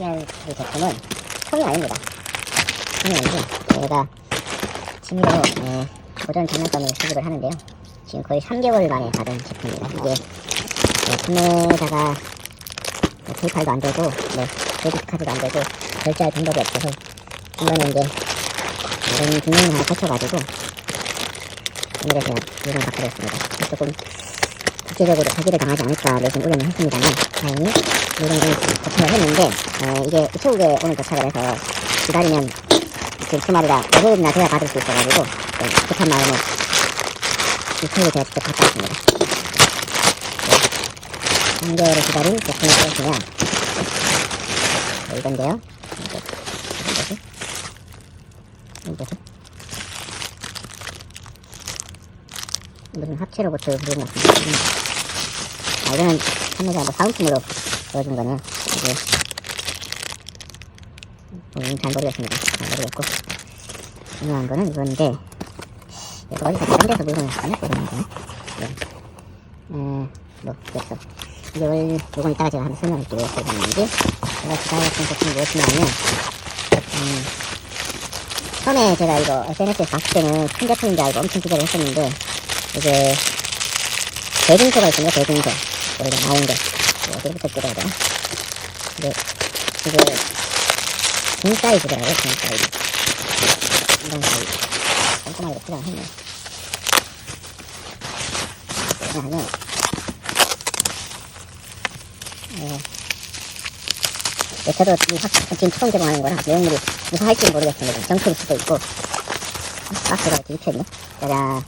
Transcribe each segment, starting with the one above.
소개할 이 제품은 통이 아닙니다. 통이 아니고 제가 취미로 예, 고전 장난감을 수집을 하는데요. 지금 거의 3개월 만에 받은 제품입니다. 이게 예, 판매자가 뭐 페이팔도 안 되고 뭐 크레딧 카드도 안 되고 결제할 방법이 없어서 이번에 이제 이런 뒷면을 하나 펼쳐가지고 오늘의 제가 받게 됐습니다. 조금 국제적으로 사기를 당하지 않을까 내심 우려는 했습니다만 다행히 이런 걸 도착을 했는데 어, 이게 우체국에 오늘 도착을 해서 기다리면 지금 주말이라 월요일이나 돼야 받을 수 있어가지고 좀 급한 마음에 우체국에 제가 직접 갔다 왔습니다. 네. 3개월을 기다린 제품이 무엇이냐 네, 이건데요. 이거 뭐지? 이거 뭐지? 무슨 합체 로봇 부르는 것 음. 아 이거는 판매자 뭐 사은품으로 보여준 거네요. 이게 음, 잘 모르겠습니다. 잘 모르겠고. 중요한 거는 이건데 이거 어디서 다른 데서 물건을 그러는 거네 네. 음, 뭐 이게 원 요건 이따가 제가 한번 설명을 드리고 있는지 제가 기다렸던 제품이 무엇이냐면 음, 처음에 제가 이거 SNS에서 봤을 때는 큰 제품인 줄 알고 엄청 기대를 했었는데 이게 대중소가 있습니다 대중소 우리가 나온 게 이거 어디부터 뜯어야 되나 이게 이게 긴 사이즈더라고요 긴 사이즈. 이런 사이즈. 꼼꼼하게 했네. 왜냐하면 예. 예, 저도 이 학, 지금 처음 개봉하는 거라 내용물이 무슨 할지 모르겠습니다. 정책일 수도 있고. 박스가 이렇게 입혀있네. 짜잔.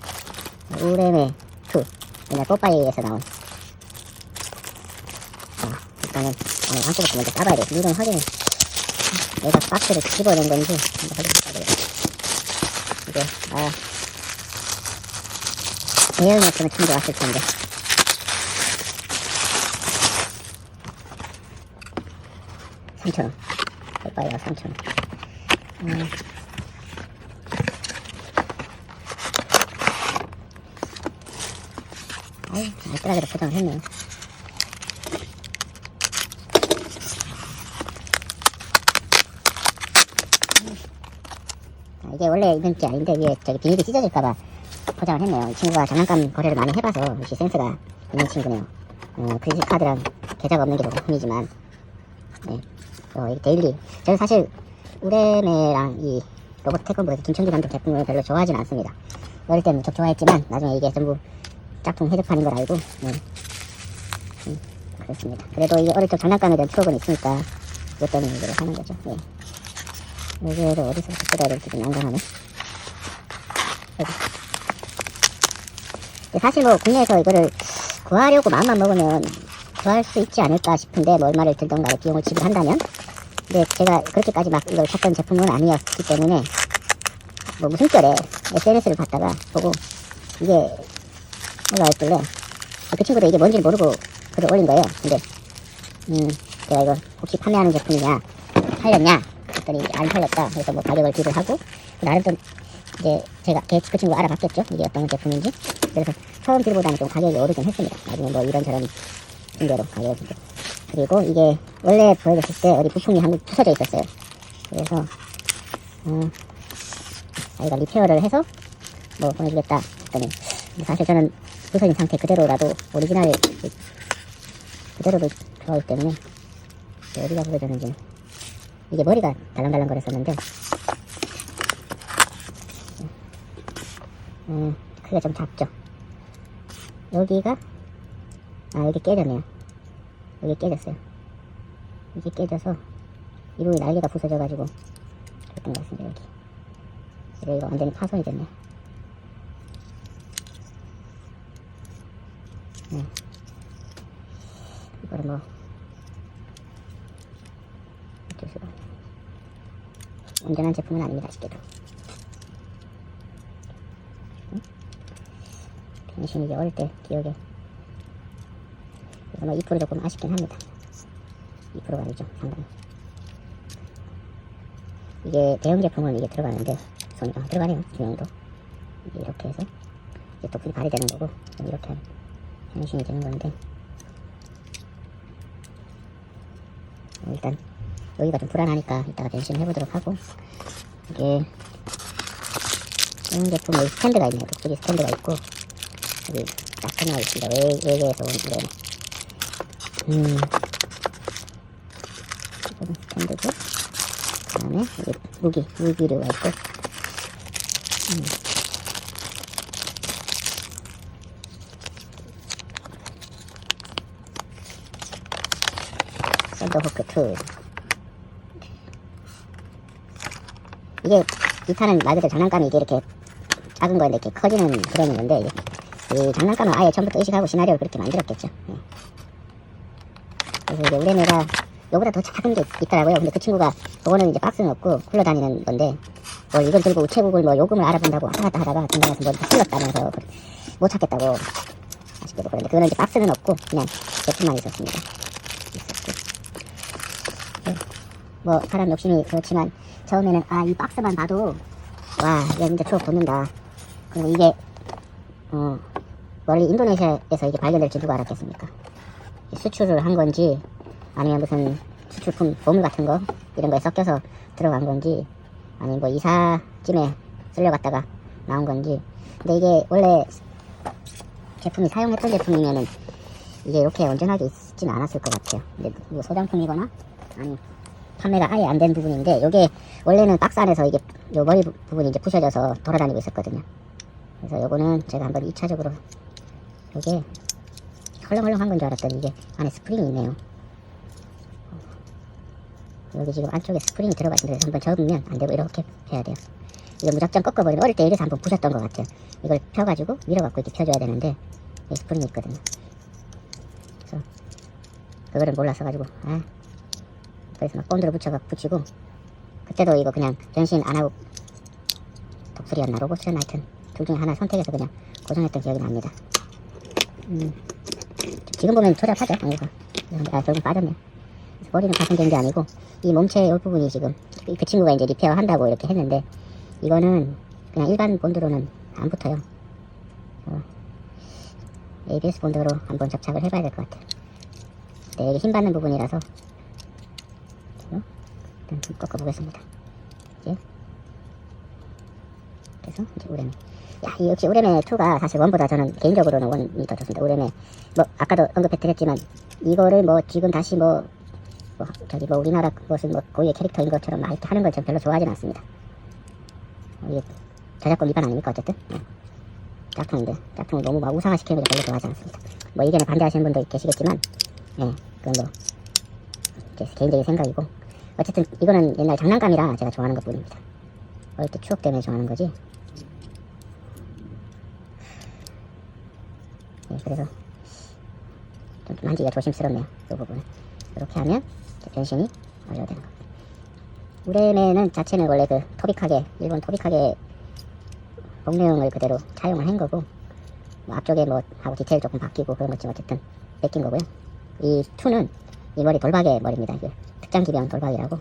우레메 2 옛날 뽀빠이에서 나온 자 일단은 오늘 한쪽부터 먼저 까봐야 돼. 이름 확인을 내가 박스를 집어낸 건지 한번 확인해봐야 되겠다. 이게 아 대형이었으면 참 좋았을 텐데. 삼천원. 뽀빠이가 삼천원. 음. 아이, 알뜰하게도 포장을 했네. 이게 원래 있는 게 아닌데, 이게 저기 비닐이 찢어질까봐 포장을 했네요. 이 친구가 장난감 거래를 많이 해봐서 역시 센스가 있는 친구네요. 어, 크레딧 카드랑 계좌가 없는 게 조금 흠이지만, 네. 어, 이 데일리. 저는 사실, 우레메랑 이 로봇 태권브에서 김천기 감독 제품을 별로 좋아하진 않습니다. 어릴 때는 좀 좋아했지만, 나중에 이게 전부 짝퉁 헤드판인 걸 알고 네. 음, 그렇습니다. 그래도 이게 어릴 적 장난감에 대한 추억은 있으니까 그것 때문에 이거를 하는 거죠. 예. 여기에도 어디서부터 뜯어야 될지 좀 난감하네. 여기. 사실 뭐 국내에서 이거를 구하려고 마음만 먹으면 구할 수 있지 않을까 싶은데 뭐 얼마를 들던가 비용을 지불한다면 근데 제가 그렇게까지 막 이걸 찾던 제품은 아니었기 때문에 뭐 무슨 결에 SNS를 봤다가 보고 이게 올라와 있길래 아, 그 친구도 이게 뭔지 모르고 글을 올린 거예요. 근데 음 제가 이거 혹시 판매하는 제품이냐 팔렸냐 이게 안 팔렸다. 그래서 뭐 가격을 비를 하고 나름 좀 이제 제가 걔- 그 친구 알아봤겠죠. 이게 어떤 제품인지. 그래서 처음 빌보다는 좀 가격이 오르긴 했습니다. 나중에 뭐 이런저런 핑계로 가격이 그리고 이게 원래 보여줬을 때 어디 부품이 한 개 부서져 있었어요. 그래서 음, 자기가 리페어를 해서 뭐 보내주겠다 했더니 사실 저는 부서진 상태 그대로라도 오리지널 그- 그대로도 좋아하기 때문에 어디가 부서졌는지 이게 머리가 달랑달랑 거렸었는데. 음, 크기가 좀 작죠. 여기가 아 여기 깨졌네요. 여기 깨졌어요. 이게 깨져서 이 부분이 날개가 부서져가지고 그랬던 것 같습니다 여기. 여기가 완전히 파손이 됐네. 네. 이거를 뭐 어쩔 수가 없네. 온전한 제품은 아닙니다 아쉽게도. 응? 변신 이게 어릴 때 기억에 뭐2% 조금 아쉽긴 합니다. 2%가 아니죠 상당히 이게 대형 제품은 이게 들어가는데 손이 아, 들어가네요 중형도. 이렇게 해서 이제 또 불이 발휘되는 거고 이렇게 하면 변신이 되는 건데. 일단 여기가 좀 불안하니까 이따가 변신해보도록 하고 이게 이런 제품 여기 스탠드가 있네요. 독수리 스탠드가 있고 여기 나타나 있습니다. 외, 외계에서 온 이런 음 이거는 스탠드고 그 다음에 여기 무기 무기류가 있고 음. 썬더호크 2 이게 이 판은 말 그대로 장난감이 이게 이렇게 작은 거인데 이렇게 커지는 그런 건데 이 장난감을 아예 처음부터 의식하고 시나리오를 그렇게 만들었겠죠. 예. 그래서 이제 우리 애가 요보다 더 작은 게 있더라고요. 근데 그 친구가 그거는 이제 박스는 없고 굴러다니는 건데 뭐 이걸 들고 우체국을 뭐 요금을 알아본다고 왔다 갔다 하다가 중간에서 뭐 흘렀다면서 못 찾겠다고 아쉽게도 그런데 그거는 이제 박스는 없고 그냥 제품만 있었습니다. 예. 뭐 사람 욕심이 그렇지만 처음에는 아 이 박스만 봐도 와 이거 진짜 추억 돋는다. 그리고 이게 어 멀리 인도네시아에서 이게 발견될지 누가 알았겠습니까? 수출을 한 건지 아니면 무슨 수출품 보물 같은 거 이런 거에 섞여서 들어간 건지 아니 뭐 이사쯤에 쓸려갔다가 나온 건지 근데 이게 원래 제품이 사용했던 제품이면은 이게 이렇게 온전하게 있진 않았을 것 같아요 근데 이거 소장품이거나 아니 판매가 아예 안 된 부분인데 이게 원래는 박스 안에서 이게 요 머리 부- 부분이 이제 부셔져서 돌아다니고 있었거든요 그래서 요거는 제가 한번 2차적으로 요게 헐렁헐렁한 건 줄 알았더니 이게 안에 스프링이 있네요 여기 지금 안쪽에 스프링이 들어가 있는데 한번 접으면 안 되고 이렇게 해야 돼요. 이거 무작정 꺾어버리면 어릴 때 이래서 한번 부셨던 것 같아요. 이걸 펴가지고 밀어갖고 이렇게 펴줘야 되는데 여기 스프링이 있거든요. 그래서 그거를 몰라서 가지고 아 그래서 막 본드로 붙여가 붙이고 그때도 이거 그냥 변신 안 하고 독수리였나 로봇이었나 하여튼 둘 중에 하나 선택해서 그냥 고정했던 기억이 납니다. 음, 지금 보면 조잡하죠, 이거. 아, 결국 빠졌네. 그래서 머리는 가슴된 게 아니고 이 몸체 이 부분이 지금 그- 그 친구가 이제 리페어 한다고 이렇게 했는데 이거는 그냥 일반 본드로는 안 붙어요. 어, ABS 본드로 한번 접착을 해봐야 될 것 같아요. 네, 여기 힘 받는 부분이라서 좀 꺾어보겠습니다. 예. 그래서 이제 우레메. 야, 이 역시 우레메 2가 사실 원보다 저는 개인적으로는 원이 더 좋습니다. 우레메 뭐 아까도 언급해드렸지만 이거를 뭐 지금 다시 뭐 뭐, 저기 뭐 우리나라 무슨 뭐 고유의 캐릭터인 것처럼 막 이렇게 하는 건전 별로 좋아하진 않습니다. 어, 이게 저작권 위반 아닙니까 어쨌든 네. 짝퉁인데 짝퉁을 너무 막 우상화시키는 걸 별로 좋아하지 않습니다. 뭐 의견에 반대하시는 분도 계시겠지만 예 그건 뭐제 개인적인 생각이고 어쨌든 이거는 옛날 장난감이라 제가 좋아하는 것 뿐입니다. 어릴 때 추억 때문에 좋아하는 거지. 예, 그래서 좀 만지기가 조심스럽네요. 이 부분은. 이렇게 하면 변신이 완료되는 겁니다. 우레메는 자체는 원래 그 토빅하게 일본 토빅하게 목내용을 그대로 차용을 한 거고 뭐 앞쪽에 뭐 하고 디테일 조금 바뀌고 그런 것좀 어쨌든 뺏긴 거고요. 이 2는 이 머리 돌박의 머리입니다. 이게 특장 기병 돌박이라고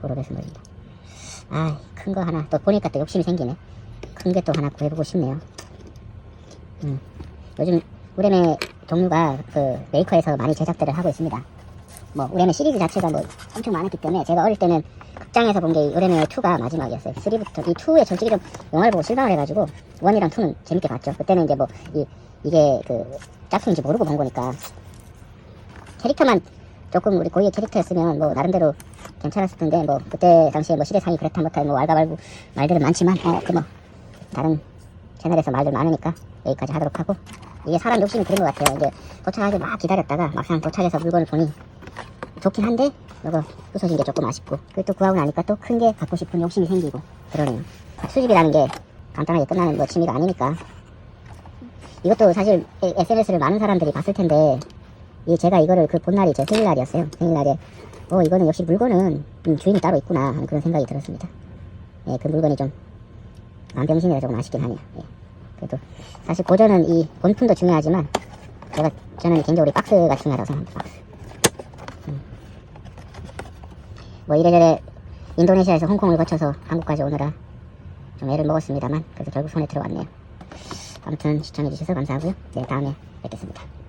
고로베스 머리입니다. 아, 큰 거 하나 또 보니까 또 욕심이 생기네. 큰 게 또 하나 구해보고 싶네요. 음, 요즘 우레메 종류가 그 메이커에서 많이 제작들을 하고 있습니다. 뭐 우레메 시리즈 자체가 뭐 엄청 많았기 때문에 제가 어릴 때는 극장에서 본 게 우레메 2가 마지막이었어요. 3부터 이 2의 솔직히 좀 영화를 보고 실망을 해가지고 1이랑 2는 재밌게 봤죠. 그때는 이제 뭐 이, 이게 그 짝퉁인지 모르고 본 거니까 캐릭터만 조금 우리 고유의 캐릭터였으면 뭐 나름대로 괜찮았을 텐데 뭐 그때 당시에 뭐 시대상이 그렇다 못하 뭐 왈가왈부 말들은 많지만 어 그 뭐 다른 채널에서 말들 많으니까 여기까지 하도록 하고 이게 사람 욕심이 그런 것 같아요. 이제 도착하기 막 기다렸다가 막상 도착해서 물건을 보니 좋긴 한데 이거 부서진 게 조금 아쉽고 그리고 또 구하고 나니까 또 큰 게 갖고 싶은 욕심이 생기고 그러네요. 수집이라는 게 간단하게 끝나는 뭐 취미가 아니니까 이것도 사실 SNS를 많은 사람들이 봤을 텐데 이 제가 이거를 그 본날이 제 생일날이었어요. 생일날에 어 이거는 역시 물건은 음, 주인이 따로 있구나 하는 그런 생각이 들었습니다. 예, 그 물건이 좀 만병신이라 조금 아쉽긴 하네요. 예. 그래도 사실 고전은 이 본품도 중요하지만 제가 저는 개인적으로 이 박스가 중요하다고 생각합니다. 박스. 음. 뭐 이래저래 인도네시아에서 홍콩을 거쳐서 한국까지 오느라 좀 애를 먹었습니다만 그래도 결국 손에 들어왔네요. 아무튼 시청해주셔서 감사하고요. 네 다음에 뵙겠습니다.